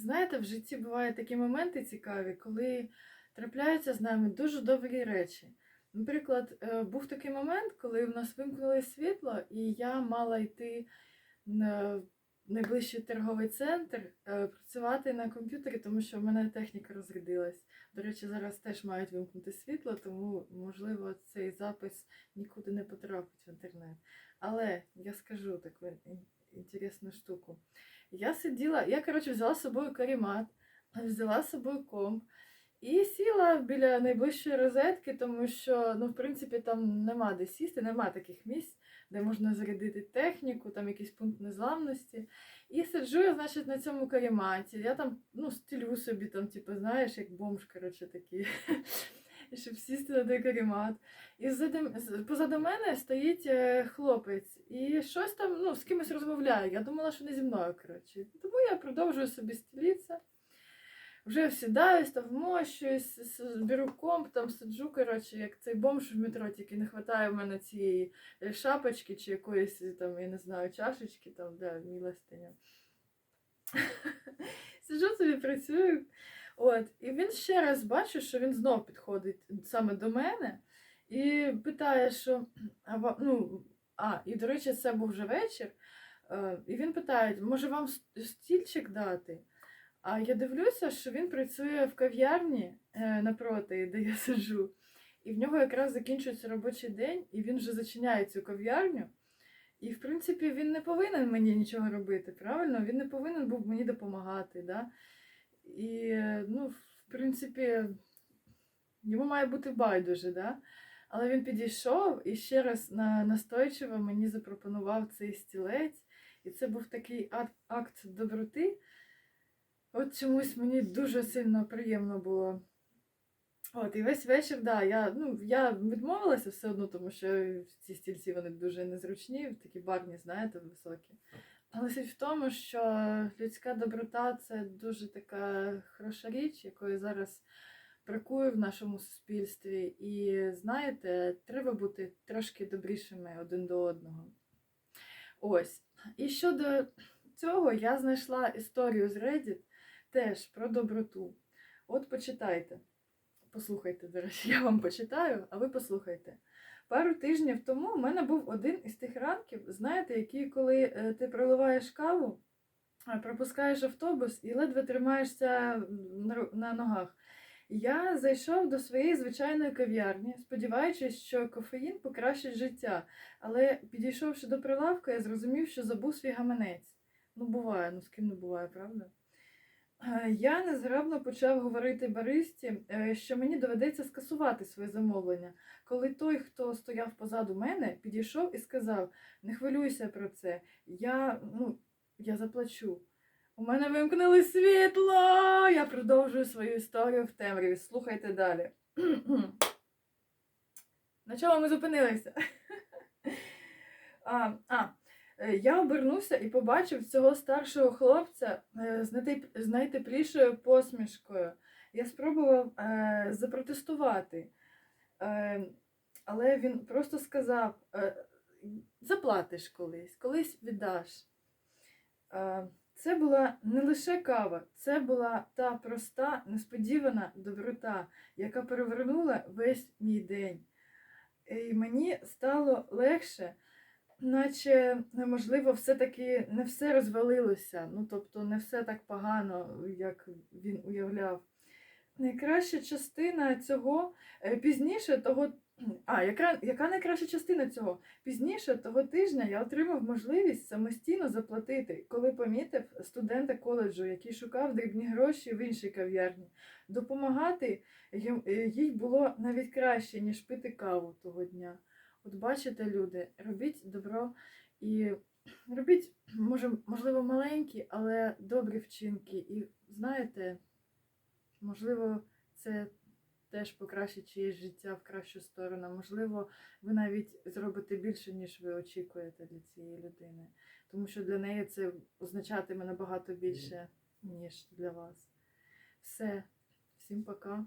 Знаєте, в житті бувають такі моменти цікаві, коли трапляються з нами дуже добрі речі. Наприклад, е, був такий момент, коли в нас вимкнули світло, і я мала йти на найближчий торговий центр е, працювати на комп'ютері, тому що в мене техніка розрядилась. До речі, зараз теж мають вимкнути світло, тому, можливо, цей запис нікуди не потрапить в інтернет. Але я скажу таку інтересну штуку. Я сиділа, я, коротше, взяла з собою карімат, взяла з собою комп і сіла біля найближчої розетки, тому що, ну, в принципі, там нема де сісти, нема таких місць, де можна зарядити техніку, там якийсь пункт незламності. І сиджу я, значить, на цьому каріматі. Я там, ну, стілю собі, там, типу, знаєш, як бомж, коротше, такий. Щоб сісти на той карімат. І ззаду, позаду мене стоїть е, хлопець і щось там ну, з кимось розмовляє. Я думала, що не зі мною, коротше. Тому я продовжую собі стілітися. Вже сідаюсь, там вмощуюсь, беру комп, там сиджу, коротше, як цей бомж в метро, тільки не вистачає в мене цієї е, шапочки чи якоїсь там, я не знаю, чашечки там, де милостиня. Сиджу собі, працюю. От, і він ще раз бачу, що він знов підходить саме до мене і питає, що ну, а, і до речі, це був вже вечір. е, І він питає, може вам стільчик дати? А я дивлюся, що він працює в кав'ярні е, напроти, де я сиджу. І в нього якраз закінчується робочий день, і він вже зачиняє цю кав'ярню. І, в принципі, він не повинен мені нічого робити, правильно? Він не повинен був мені допомагати. Да? І, е, ну, в принципі, йому має бути байдуже, да? Але він підійшов і ще раз на, настойчиво мені запропонував цей стілець. І це був такий акт доброти. От чомусь мені дуже сильно приємно було. От, і весь вечір, да, я, ну, я відмовилася все одно, тому що ці стільці вони дуже незручні, такі барні, знаєте, високі. Але суть в тому, що людська доброта це дуже така хороша річ, якої зараз бракує в нашому суспільстві. І знаєте, треба бути трошки добрішими один до одного. Ось. І щодо цього я знайшла історію з Reddit теж про доброту. От почитайте. Послухайте, до речі, я вам почитаю, а ви послухайте. Пару тижнів тому в мене був один із тих ранків, знаєте, які, коли е, ти проливаєш каву, пропускаєш автобус і ледве тримаєшся на, на ногах. Я зайшов до своєї звичайної кав'ярні, сподіваючись, що кофеїн покращить життя. Але підійшовши до прилавка, я зрозумів, що забув свій гаманець. Ну, буває, ну з ким не буває, правда? Е, Я незграбно почав говорити баристі, е, що мені доведеться скасувати своє замовлення, коли той, хто стояв позаду мене, підійшов і сказав: Не хвилюйся про це, я, ну, я заплачу. У мене вимкнули світло. Я продовжую свою історію в темряві. Слухайте далі. На чому ми зупинилися? А, а, я обернувся і побачив цього старшого хлопця е, з найтеплішою посмішкою. Я спробував е, запротестувати, е, але він просто сказав: е, заплатиш колись, колись віддаш. Е, це була не лише кава, це була та проста, несподівана доброта, яка перевернула весь мій день. І мені стало легше, наче, можливо, все-таки не все розвалилося. Ну, тобто, не все так погано, як він уявляв. Найкраща частина цього е, пізніше того. А, яка, яка найкраща частина цього? Пізніше того тижня я отримав можливість самостійно заплатити, коли помітив студента коледжу, який шукав дрібні гроші в іншій кав'ярні. Допомагати е, їй було навіть краще, ніж пити каву того дня. От бачите, люди, робіть добро і робіть, може, можливо, маленькі, але добрі вчинки. І знаєте, можливо, це теж покращить чиєсь життя в кращу сторону. Можливо, ви навіть зробите більше, ніж ви очікуєте для цієї людини. Тому що для неї це означатиме набагато більше, ніж для вас. Все, всім пока.